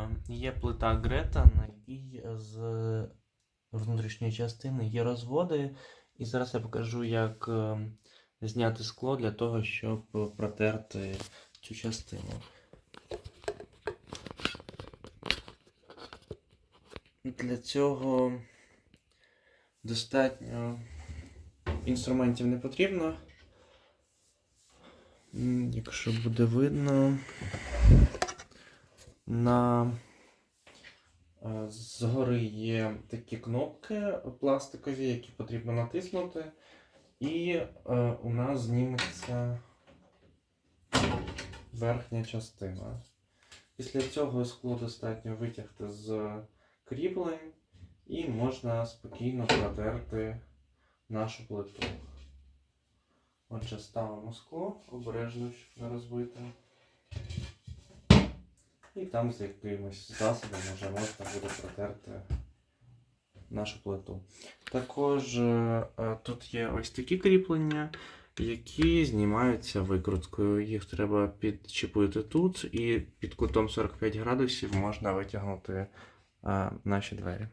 Е, Є плита Грета, на якій з внутрішньої частини є розводи. І зараз я покажу, як е, зняти скло для того, щоб протерти цю частину. Для цього достатньо інструментів не потрібно. Якщо буде видно, на е, згори є такі кнопки пластикові, які потрібно натиснути, і е, у нас зніметься верхня частина. Після цього скло достатньо витягти з кріплень і можна спокійно протерти нашу плиту. Отже, ставимо скло обережно, щоб не розбити. І там з якимось засобом вже можна буде протерти нашу плиту. Також е, е, тут є ось такі кріплення, які знімаються викруткою. Їх треба підчепити тут, і під кутом 45 градусів можна витягнути е, наші двері.